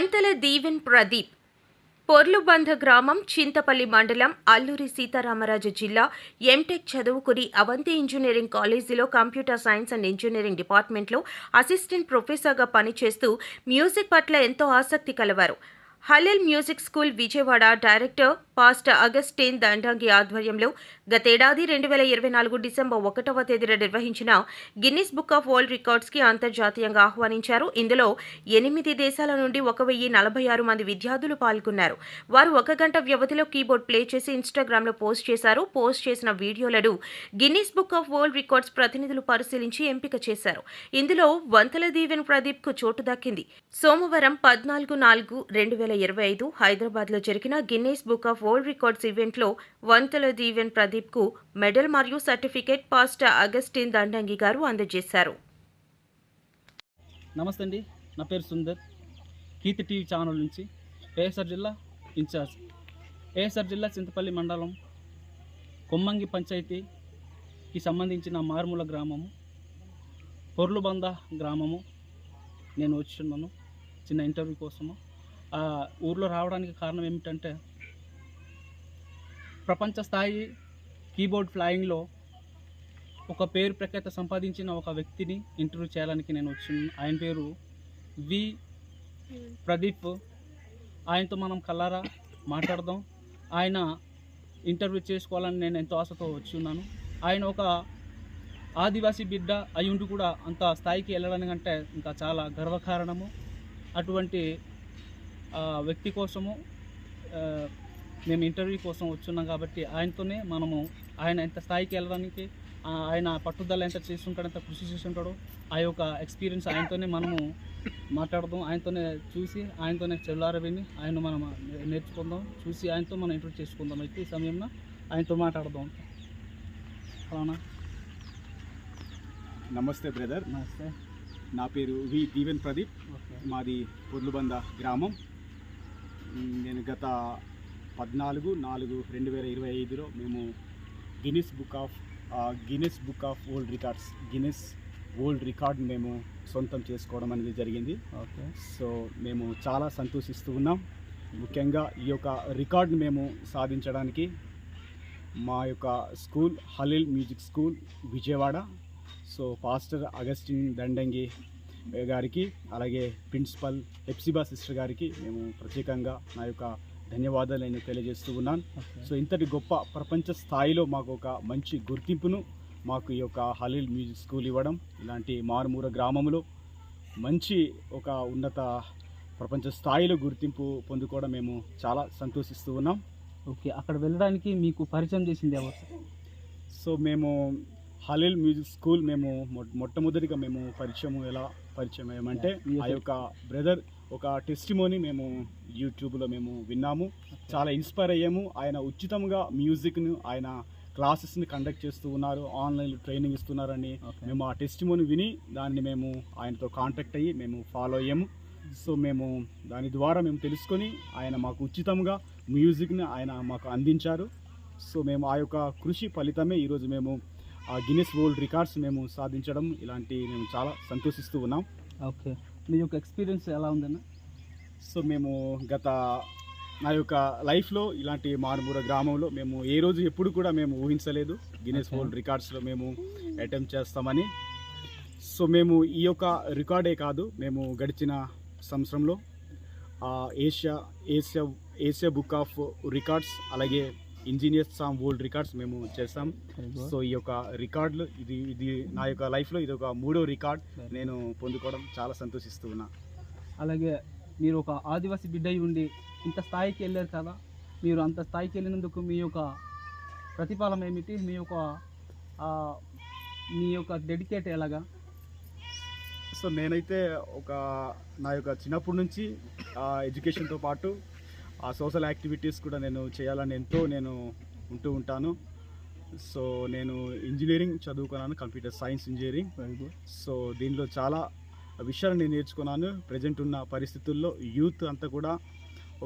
పంతల దీవెన్ ప్రదీప్. పొర్లుబంధ గ్రామం చింతపల్లి మండలం అల్లూరి సీతారామరాజు జిల్లా ఎంటెక్ చదువుకుని అవంతి ఇంజనీరింగ్ కాలేజీలో కంప్యూటర్ సైన్స్ అండ్ ఇంజనీరింగ్ డిపార్ట్మెంట్లో అసిస్టెంట్ ప్రొఫెసర్గా పనిచేస్తూ మ్యూజిక్ పట్ల ఎంతో ఆసక్తి కలవారు. Hallel music school Vijayawada director pastor Augustine Dandangi ఆధ్వర్యంలో గతేడాది రెండు వేల ఇరవై నాలుగు డిసెంబర్ ఒకటవ తేదీన నిర్వహించిన గిన్నిస్ బుక్ ఆఫ్ వరల్డ్ రికార్డ్స్కి అంతర్జాతీయంగా ఆహ్వానించారు. ఇందులో ఎనిమిది దేశాల నుండి ఒక వెయ్యి నలభై ఆరు మంది విద్యార్థులు పాల్గొన్నారు. వారు ఒక గంట వ్యవధిలో కీబోర్డ్ ప్లే చేసి ఇన్స్టాగ్రామ్లో పోస్ట్ చేశారు. పోస్ట్ చేసిన వీడియోలను Guinness book of world records ప్రతినిధులు పరిశీలించి ఎంపిక చేశారు. ఇందులో వంతల దీవెన్ ప్రదీప్కు చోటు దక్కింది. సోమవారం పద్నాలుగు నాలుగు రెండు వేల ఇరవై ఐదు హైదరాబాద్లో జరిగిన Guinness book of world records ఈవెంట్లో వంతల దీవెన్ ప్రదీప్కు మెడల్ మరియు సర్టిఫికేట్ పాస్ట్ అగస్టిన్ దండంగి గారు అందజేశారు. నమస్తే అండి. నా పేరు సుందర్. కీర్తి టీవీ ఛానల్ నుంచి ఏఎస్ఆర్ జిల్లా ఇన్ఛార్జ్. ఏఎస్ఆర్ జిల్లా చింతపల్లి మండలం కొమ్మంగి పంచాయతీకి సంబంధించిన మారుమూల గ్రామము పొర్లుబంద గ్రామము. నేను వచ్చున్నాను చిన్న ఇంటర్వ్యూ కోసము. ఆ ఊర్లో రావడానికి కారణం ఏమిటంటే ప్రపంచ స్థాయి కీబోర్డ్ ఫ్లయింగ్లో ఒక పేరు ప్రఖ్యాత సంపాదించిన ఒక వ్యక్తిని ఇంటర్వ్యూ చేయడానికి నేను వచ్చి ఆయన పేరు వి ప్రదీప్. ఆయనతో మనం కల్లారా మాట్లాడదాం. ఆయన ఇంటర్వ్యూ చేసుకోవాలని నేను ఎంతో ఆశతో వచ్చి ఉన్నాను. ఆయన ఒక ఆదివాసీ బిడ్డ అయి ఉండి కూడా అంత స్థాయికి వెళ్ళడానికంటే ఇంకా చాలా గర్వకారణము. అటువంటి వ్యక్తి కోసము మేము ఇంటర్వ్యూ కోసం వచ్చున్నాం కాబట్టి ఆయనతోనే మనము ఆయన ఎంత స్థాయికి వెళ్ళడానికి ఆయన పట్టుదల ఎంత చేస్తుంటాడో ఎంత కృషి చేస్తుంటాడో ఆ యొక్క ఎక్స్పీరియన్స్ ఆయనతోనే మనము మాట్లాడదాం ఆయనతోనే చూసి ఆయనతోనే చెల్లార విని ఆయన మనం నేర్చుకుందాం చూసి ఆయనతో మనం ఇంటర్వ్యూ చేసుకుందాం. అయితే ఈ సమయంలో ఆయనతో మాట్లాడదాం. అవునా నమస్తే బ్రదర్. నమస్తే. నా పేరు వి. దీవెన్ ప్రదీప్. మాది పొర్లుబంద గ్రామం. నేను గత పద్నాలుగు నాలుగు రెండు వేల ఇరవై ఐదులో మేము Guinness book of Guinness book of world records Guinness world record మేము సొంతం చేసుకోవడం అనేది జరిగింది. ఓకే. సో మేము చాలా సంతోషిస్తూ ఉన్నాం. ముఖ్యంగా ఈ యొక్క రికార్డ్ని మేము సాధించడానికి మా యొక్క school Hallel music school Vijayawada. So pastor Augustine Dandangi గారికి అలాగే ప్రిన్సిపల్ ఎప్సిబా సిస్టర్ గారికి మేము ప్రత్యేకంగా నా యొక్క ధన్యవాదాలు నేను తెలియజేస్తూ ఉన్నాను. సో ఇంతటి గొప్ప ప్రపంచ స్థాయిలో మాకు ఒక మంచి గుర్తింపును మాకు ఈ యొక్క హలీల్ మ్యూజిక్ స్కూల్ ఇవ్వడం ఇలాంటి మారుమూల గ్రామంలో మంచి ఒక ఉన్నత ప్రపంచ స్థాయిలో గుర్తింపు పొందుకోవడం మేము చాలా సంతోషిస్తూ ఉన్నాం. ఓకే. అక్కడ వెళ్ళడానికి మీకు పరిచయం చేసింది ఎవరు? సో మేము హలీల్ మ్యూజిక్ స్కూల్ మేము మొ- మొట్టమొదటిగా మేము పరిచయం ఎలా పరిచయం Yeah, ఆ యొక్క బ్రదర్ ఒక టెస్టిమోని మేము యూట్యూబ్లో మేము విన్నాము. చాలా ఇన్స్పైర్ అయ్యాము. ఆయన ఉచితంగా మ్యూజిక్ను ఆయన క్లాసెస్ని కండక్ట్ చేస్తూ ఉన్నారు. ఆన్లైన్ ట్రైనింగ్ ఇస్తున్నారని మేము ఆ టెస్టిమోని విని దాన్ని మేము ఆయనతో కాంటాక్ట్ అయ్యి మేము ఫాలో అయ్యాము. సో మేము దాని ద్వారా మేము తెలుసుకొని ఆయన మాకు ఉచితంగా మ్యూజిక్ని ఆయన మాకు అందించారు. సో మేము ఆ యొక్క కృషి ఫలితమే ఈరోజు మేము గిన్నెస్ వరల్డ్ రికార్డ్స్ మేము సాధించడం ఇలాంటి మేము చాలా సంతోషిస్తూ ఉన్నాం. ఓకే. మీ యొక్క ఎక్స్పీరియన్స్ ఎలా ఉందన్న? సో మేము గత నా యొక్క లైఫ్లో ఇలాంటి మారుమూల గ్రామంలో మేము ఏ రోజు ఎప్పుడు కూడా మేము ఊహించలేదు. గిన్నెస్. వరల్డ్ రికార్డ్స్లో మేము అటెంప్ట్ చేస్తామని. సో మేము ఈ యొక్క రికార్డే కాదు మేము గడిచిన సంవత్సరంలో ఆ, Asia Asia Asia book of records అలాగే ఇంజనీర్స్ సామ్ వరల్డ్ రికార్డ్స్ మేము చేస్తాం. సో ఈ యొక్క రికార్డులు ఇది ఇది నా యొక్క లైఫ్లో ఇది ఒక మూడో రికార్డ్ నేను పొందుకోవడం చాలా సంతోషిస్తూ ఉన్నా. అలాగే మీరు ఒక ఆదివాసీ బిడ్డ ఉండి ఇంత స్థాయికి వెళ్ళారు కదా మీరు అంత స్థాయికి వెళ్ళినందుకు మీ యొక్క ప్రతిఫలం ఏమిటి? మీ యొక్క మీ యొక్క డెడికేట్ ఎలాగా? సో నేనైతే ఒక నా యొక్క చిన్నప్పటి నుంచి ఎడ్యుకేషన్తో పాటు ఆ సోషల్ యాక్టివిటీస్ కూడా నేను చేయాలని ఎంతో నేను ఉంటూ ఉంటాను. సో నేను ఇంజనీరింగ్ చదువుకున్నాను కంప్యూటర్ సైన్స్ ఇంజనీరింగ్. సో దీనిలో చాలా విషయాలు నేను నేర్చుకున్నాను. ప్రజెంట్ ఉన్న పరిస్థితుల్లో యూత్ అంతా కూడా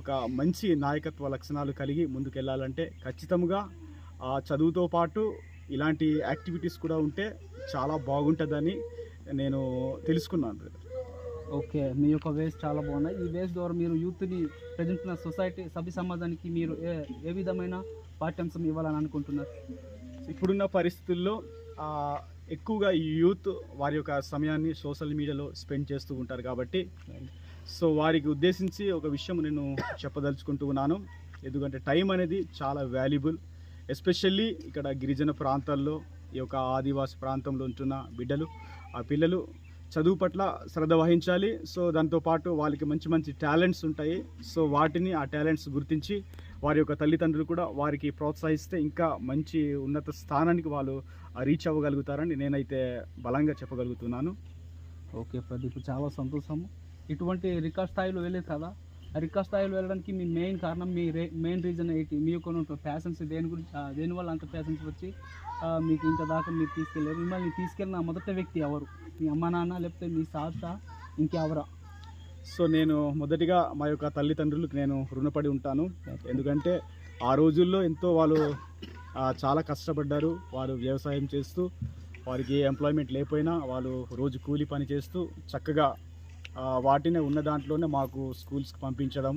ఒక మంచి నాయకత్వ లక్షణాలు కలిగి ముందుకెళ్ళాలంటే ఖచ్చితంగా ఆ చదువుతో పాటు ఇలాంటి యాక్టివిటీస్ కూడా ఉంటే చాలా బాగుంటుందని నేను తెలుసుకున్నాను. ఓకే మీ యొక్క వేస్ చాలా బాగున్నాయి. ఈ వేస్ ద్వారా మీరు యూత్ని ప్రజెంట్ ఉన్న సొసైటీ సభ్య సమాజానికి మీరు ఏ ఏ విధమైన పాఠ్యాంశం ఇవ్వాలని అనుకుంటున్నారు? ఇప్పుడున్న పరిస్థితుల్లో ఎక్కువగా ఈ యూత్ వారి యొక్క సమయాన్ని సోషల్ మీడియాలో స్పెండ్ చేస్తూ ఉంటారు కాబట్టి సో వారికి ఉద్దేశించి ఒక విషయం నేను చెప్పదలుచుకుంటూ ఉన్నాను. ఎందుకంటే టైం అనేది చాలా వాల్యుబుల్ ఎస్పెషల్లీ ఇక్కడ గిరిజన ప్రాంతాల్లో ఈ యొక్క ఆదివాసి ప్రాంతంలో ఉంటున్న బిడ్డలు ఆ పిల్లలు చదువు పట్ల శ్రద్ధ వహించాలి. సో దాంతోపాటు వాళ్ళకి మంచి మంచి టాలెంట్స్ ఉంటాయి. సో వాటిని ఆ టాలెంట్స్ గుర్తించి వారి యొక్క తల్లిదండ్రులు కూడా వారికి ప్రోత్సహిస్తే ఇంకా మంచి ఉన్నత స్థానానికి వాళ్ళు రీచ్ అవ్వగలుగుతారని నేనైతే బలంగా చెప్పగలుగుతున్నాను. ఓకే ప్రదీప్ చాలా సంతోషము ఇటువంటి రికార్డ్ స్థాయిలో వెళ్ళేది కదా ఆ రికార్డ్ స్థాయిలో వెళ్ళడానికి మీ మెయిన్ కారణం మీ మెయిన్ రీజన్ ఏంటి? మీ యొక్క ప్యాషన్స్ దేని గురించి దేని వల్ల అంత ప్యాషన్స్ వచ్చి మీకు ఇంత దాకా మీరు తీసుకెళ్ళారు. మిమ్మల్ని తీసుకెళ్ళిన మొదటి వ్యక్తి ఎవరు? మీ అమ్మ నాన్న లేకపోతే మీ సార్సా ఇంకెవరా? సో నేను మొదటిగా మా యొక్క తల్లిదండ్రులకు నేను రుణపడి ఉంటాను. ఎందుకంటే ఆ రోజుల్లో ఎంతో వాళ్ళు చాలా కష్టపడ్డారు. వారు వ్యవసాయం చేస్తూ వారికి ఎంప్లాయ్మెంట్ లేకపోయినా వాళ్ళు రోజు కూలి పని చేస్తూ చక్కగా వాటినే ఉన్న దాంట్లోనే మాకు స్కూల్స్కి పంపించడం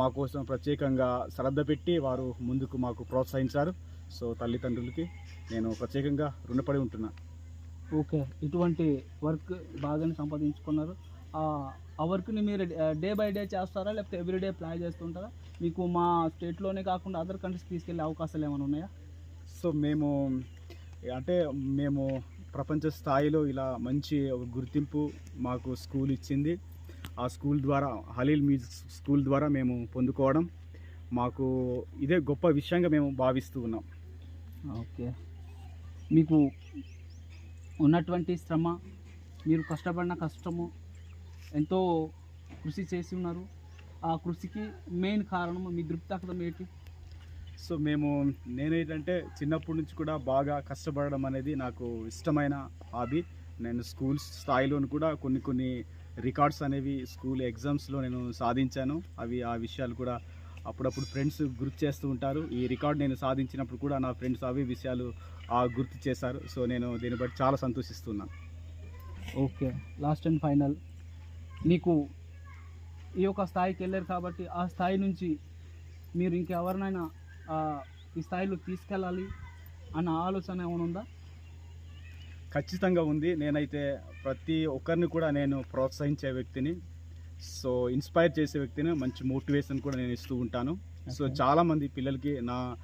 మా కోసం ప్రత్యేకంగా శ్రద్ధ పెట్టి వారు ముందుకు మాకు ప్రోత్సహించారు. సో తల్లిదండ్రులకి నేను ప్రత్యేకంగా రుణపడి ఉంటున్నాను ఓకే. ఇటువంటి వర్క్ బాగానే సంపాదించుకున్నారు. ఆ, వర్క్ని మీరు డే బై డే చేస్తారా? లేకపోతే ఎవ్రీడే ప్లాన్ చేస్తుంటారా? మీకు మా స్టేట్లోనే కాకుండా అదర్ కంట్రీస్కి తీసుకెళ్ళే అవకాశాలు ఏమైనా ఉన్నాయా? సో మేము అంటే మేము ప్రపంచ స్థాయిలో ఇలా మంచి ఒక గుర్తింపు మాకు స్కూల్ ఇచ్చింది. ఆ స్కూల్ ద్వారా హలీల్ మ్యూజిక్ స్కూల్ ద్వారా మేము పొందుకోవడం మాకు ఇదే గొప్ప విషయంగా మేము భావిస్తూ ఉన్నాం. ఓకే. మీకు ఉన్నటువంటి శ్రమ మీరు కష్టపడిన కష్టము ఎంతో కృషి చేసి ఉన్నారు. ఆ కృషికి మెయిన్ కారణం మీ దృప్తాకృతం ఏంటి? సో మేము నేనేంటంటే చిన్నప్పటి నుంచి కూడా బాగా కష్టపడడం అనేది నాకు ఇష్టమైన హాబీ. నేను స్కూల్ స్థాయిలోను కూడా కొన్ని కొన్ని రికార్డ్స్ అనేవి స్కూల్ ఎగ్జామ్స్లో నేను సాధించాను. అవి ఆ విషయాలు కూడా అప్పుడప్పుడు ఫ్రెండ్స్ గుర్తు చేస్తూ ఉంటారు. ఈ రికార్డ్ నేను సాధించినప్పుడు కూడా నా ఫ్రెండ్స్ అవి విషయాలు గుర్తు చేశారు. సో నేను దీన్ని బట్టి చాలా సంతోషిస్తున్నాను. ఓకే. Last and final. మీకు ఈ యొక్క స్థాయికి వెళ్ళారు కాబట్టి ఆ స్థాయి నుంచి మీరు ఇంకెవరినైనా ఈ స్థాయిలో తీసుకెళ్ళాలి అన్న ఆలోచన ఏమైనా ఉందా? ఖచ్చితంగా ఉంది. నేనైతే ప్రతి ఒక్కరిని కూడా నేను ప్రోత్సహించే వ్యక్తిని. సో ఇన్స్పైర్ చేసే వ్యక్తిని మంచి మోటివేషన్ కూడా నేను ఇస్తూ ఉంటాను. So Okay. చాలా మంది పిల్లలకి నా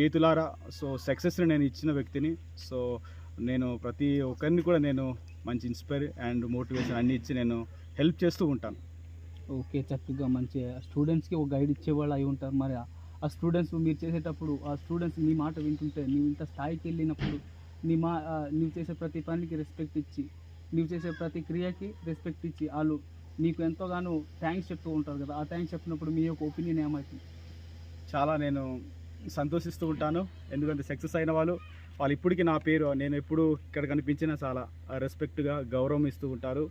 చేతులారా సో సక్సెస్ని నేను ఇచ్చిన వ్యక్తిని. సో నేను ప్రతి ఒక్కరిని కూడా నేను మంచి ఇన్స్పైర్ అండ్ మోటివేషన్ అన్ని ఇచ్చి నేను హెల్ప్ చేస్తూ ఉంటాను. ఓకే చక్కగా మంచి స్టూడెంట్స్కి ఒక గైడ్ ఇచ్చేవాళ్ళు అయి ఉంటారు. మరి ఆ- స్టూడెంట్స్ మీరు చేసేటప్పుడు ఆ స్టూడెంట్స్ నీ మాట వింటుంటే నువ్వు ఇంత స్థాయికి వెళ్ళినప్పుడు నీ మా నువ్వు చేసే ప్రతి పనికి రెస్పెక్ట్ ఇచ్చి నువ్వు చేసే ప్రతి క్రియకి రెస్పెక్ట్ ఇచ్చి వాళ్ళు నీకు ఎంతోగానో థ్యాంక్స్ చెప్తూ ఉంటారు కదా. ఆ థ్యాంక్స్ చెప్పినప్పుడు మీ యొక్క ఒపీనియన్ ఏమవుతుంది చాలా నేను సంతోషిస్తూ ఉంటాను. ఎందుకంటే సక్సెస్ అయిన వాళ్ళు వాళ్ళు ఇప్పటికీ నా పేరు నేను ఎప్పుడు ఇక్కడ కనిపించినా చాలా రెస్పెక్ట్గా గౌరవం ఇస్తూ ఉంటారు.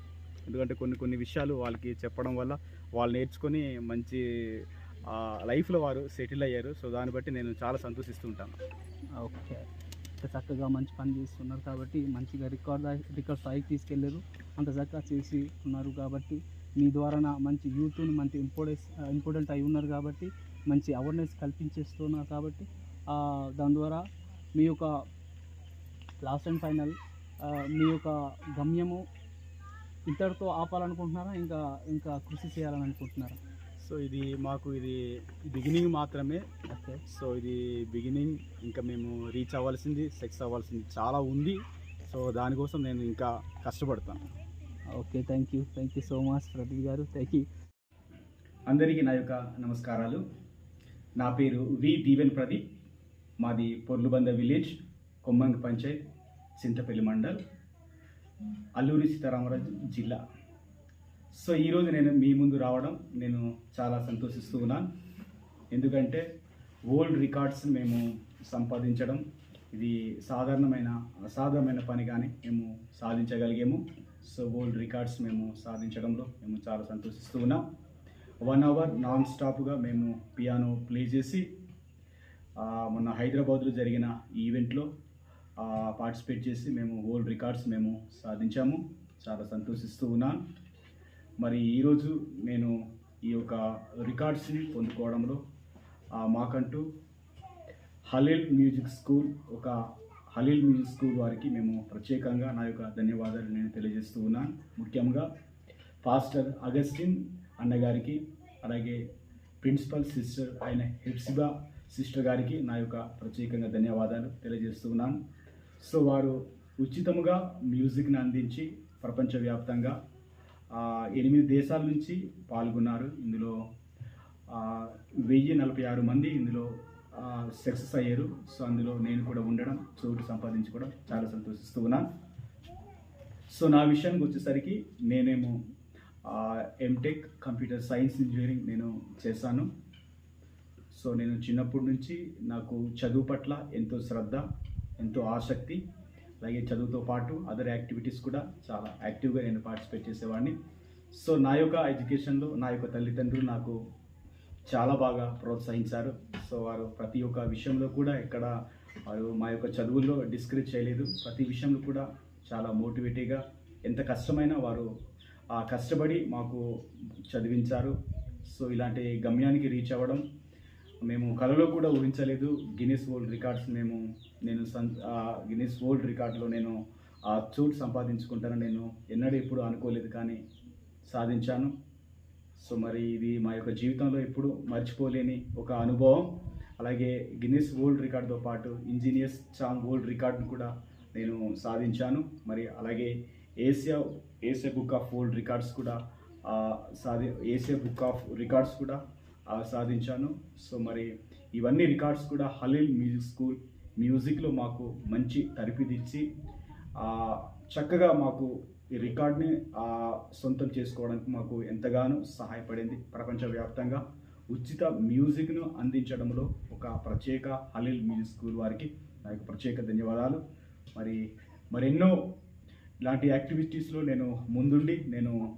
ఎందుకంటే కొన్ని కొన్ని విషయాలు వాళ్ళకి చెప్పడం వల్ల వాళ్ళు నేర్చుకొని మంచి లైఫ్లో వారు సెటిల్ అయ్యారు. సో దాన్ని బట్టి నేను చాలా సంతోషిస్తూ ఉంటాను. ఓకే చక్కగా మంచి పని చేస్తున్నారు కాబట్టి మంచిగా రికార్డ్ రికార్డ్ స్థాయికి తీసుకెళ్ళారు అంత చక్కగా చేసి ఉన్నారు కాబట్టి మీ ద్వారా మంచి యూత్ని మంచి ఇంపార్టెన్స్ ఇంపార్టెంట్ అయి ఉన్నారు కాబట్టి మంచి అవేర్నెస్ కల్పించేస్తున్నారు కాబట్టి దాని ద్వారా మీ యొక్క లాస్ట్ అండ్ ఫైనల్ మీ యొక్క గమ్యము ఇంతటితో ఆపాలనుకుంటున్నారా? ఇంకా ఇంకా కృషి చేయాలని అనుకుంటున్నారా? సో ఇది మాకు ఇది బిగినింగ్ మాత్రమే. ఓకే సో ఇది బిగినింగ్ ఇంకా మేము రీచ్ అవ్వాల్సింది సెక్స్ అవ్వాల్సింది చాలా ఉంది. సో దానికోసం నేను ఇంకా కష్టపడతాను. Okay thank you thank you so much Pradeep గారు. థ్యాంక్ యూ అందరికీ నా యొక్క నమస్కారాలు. నా పేరు వి దీవెన్ ప్రదీప్. మాది పొర్లుబంద విలేజ్ కొమ్మంగి పంచాయత్ చింతపల్లి మండల్ అల్లూరి సీతారామరాజు జిల్లా. సో ఈరోజు నేను మీ ముందు రావడం నేను చాలా సంతోషిస్తూ ఉన్నాను ఎందుకంటే ఓల్డ్ రికార్డ్స్ మేము సంపాదించడం ఇది సాధారణమైన అసాధారణమైన పని కానీ మేము సాధించగలిగాము. సో ఓల్డ్ రికార్డ్స్ మేము సాధించడంలో మేము చాలా సంతోషిస్తూ ఉన్నాం. వన్ అవర్ నాన్ స్టాప్గా మేము పియానో ప్లే చేసి మొన్న హైదరాబాద్లో జరిగిన ఈవెంట్లో పార్టిసిపేట్ చేసి మేము ఓల్డ్ రికార్డ్స్ మేము సాధించాము. చాలా సంతోషిస్తూ ఉన్నాను మరి ఈరోజు నేను ఈ యొక్క రికార్డ్స్ని పొందుకోవడంలో మాకంటూ హలీల్ మ్యూజిక్ స్కూల్ ఒక హలీల్ మ్యూజిక్ స్కూల్ వారికి మేము ప్రత్యేకంగా నా యొక్క ధన్యవాదాలు నేను తెలియజేస్తూ ఉన్నాను. ముఖ్యంగా పాస్టర్ అగస్టిన్ అన్నగారికి అలాగే ప్రిన్సిపల్ సిస్టర్ అయిన హెప్సిబా సిస్టర్ గారికి నా యొక్క ప్రత్యేకంగా ధన్యవాదాలు తెలియజేస్తున్నాను సో వారు ఉచితముగా మ్యూజిక్ని అందించి ప్రపంచవ్యాప్తంగా ఎనిమిది దేశాల నుంచి పాల్గొన్నారు. ఇందులో వెయ్యి నలభై ఆరు మంది ఇందులో సక్సెస్ అయ్యారు. సో అందులో నేను కూడా ఉండడం చోటు సంపాదించుకోవడం చాలా సంతోషిస్తూ ఉన్నాను. సో నా విషయానికి వచ్చేసరికి నేనేమో ఎంటెక్ కంప్యూటర్ సైన్స్ ఇంజనీరింగ్ నేను చేశాను. సో నేను చిన్నప్పటి నుంచి నాకు చదువు పట్ల ఎంతో శ్రద్ధ ఎంతో ఆసక్తి అలాగే చదువుతో పాటు అదర్ యాక్టివిటీస్ కూడా చాలా యాక్టివ్గా నేను పార్టిసిపేట్ చేసేవాడిని. సో నా యొక్క ఎడ్యుకేషన్లో నా యొక్క తల్లిదండ్రులు నాకు చాలా బాగా ప్రోత్సహించారు. సో వారు ప్రతి ఒక్క విషయంలో కూడా ఎక్కడ వారు మా యొక్క చదువుల్లో డిస్కరేజ్ చేయలేదు. ప్రతి విషయంలో కూడా చాలా మోటివేటివ్గా ఎంత కష్టమైనా వారు ఆ కష్టపడి మాకు చదివించారు. సో ఇలాంటి గమ్యానికి రీచ్ అవ్వడం మేము కలలో కూడా ఊహించలేదు. గిన్నెస్ వరల్డ్ రికార్డ్స్ మేము నేను సం గిన్నెస్ వరల్డ్ రికార్డులో నేను ఆ చోటు సంపాదించుకుంటానని నేను ఎన్నడూ ఎప్పుడు అనుకోలేదు కానీ సాధించాను. సో మరి ఇది మా యొక్క జీవితంలో ఎప్పుడు మర్చిపోలేని ఒక అనుభవం. అలాగే గిన్నెస్ వరల్డ్ రికార్డుతో పాటు ఇంజనీర్స్ చాంగ్ వరల్డ్ రికార్డును కూడా నేను సాధించాను. మరి అలాగే Asia Asia book of world records కూడా సాధి ఏషియా బుక్ ఆఫ్ రికార్డ్స్ కూడా సాధించాను. సో మరి ఇవన్నీ రికార్డ్స్ కూడా హలీల్ మ్యూజిక్ స్కూల్ మ్యూజిక్లో మాకు మంచి తరిపిదిచ్చి చక్కగా మాకు ఈ రికార్డ్ని సొంతం చేసుకోవడానికి మాకు ఎంతగానో సహాయపడింది ప్రపంచవ్యాప్తంగా. ఉచిత మ్యూజిక్ను అందించడంలో ఒక ప్రత్యేక హలీల్ మ్యూజిక్ స్కూల్ వారికి నా యొక్క ప్రత్యేక ధన్యవాదాలు. మరి మరెన్నో ఇలాంటి యాక్టివిటీస్లో నేను ముందుండి నేను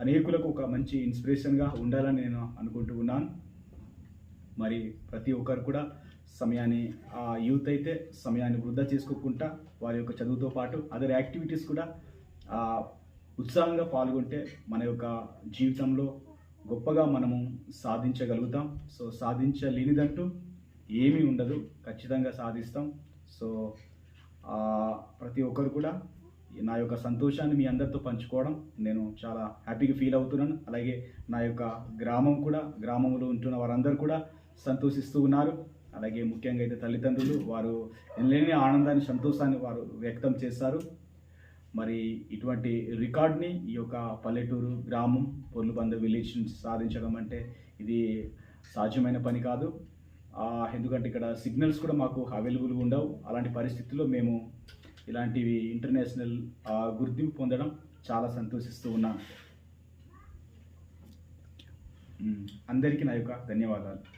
అనేకులకు ఒక మంచి ఇన్స్పిరేషన్గా ఉండాలని నేను అనుకుంటూ ఉన్నాను. మరి ప్రతి ఒక్కరు కూడా సమయాన్ని ఆ యూత్ అయితే సమయాన్ని వృద్ధా చేసుకోకుండా వారి యొక్క చదువుతో పాటు అదర్ యాక్టివిటీస్ కూడా ఉత్సాహంగా పాల్గొంటే మన యొక్క జీవితంలో గొప్పగా మనము సాధించగలుగుతాం. సో సాధించలేనిదంటూ ఏమీ ఉండదు. ఖచ్చితంగా సాధిస్తాం. సో ప్రతి ఒక్కరు కూడా నా యొక్క సంతోషాన్ని మీ అందరితో పంచుకోవడం నేను చాలా హ్యాపీగా ఫీల్ అవుతున్నాను. అలాగే నా యొక్క గ్రామం కూడా గ్రామంలో ఉంటున్న వారందరూ కూడా సంతోషిస్తూ ఉన్నారు. అలాగే ముఖ్యంగా అయితే తల్లిదండ్రులు వారు లేని ఆనందాన్ని సంతోషాన్ని వారు వ్యక్తం చేస్తారు మరి ఇటువంటి రికార్డ్ని ఈ యొక్క పల్లెటూరు గ్రామం పొర్లుబంద విలేజ్ నుంచి సాధించడం అంటే ఇది సాధ్యమైన పని కాదు. ఎందుకంటే ఇక్కడ సిగ్నల్స్ కూడా మాకు అవైలబుల్గా ఉండవు. అలాంటి పరిస్థితుల్లో మేము ఇలాంటివి ఇంటర్నేషనల్ గుర్తింపు పొందడం చాలా సంతోషిస్తూ ఉన్నాను. అందరికీ నా యొక్క ధన్యవాదాలు.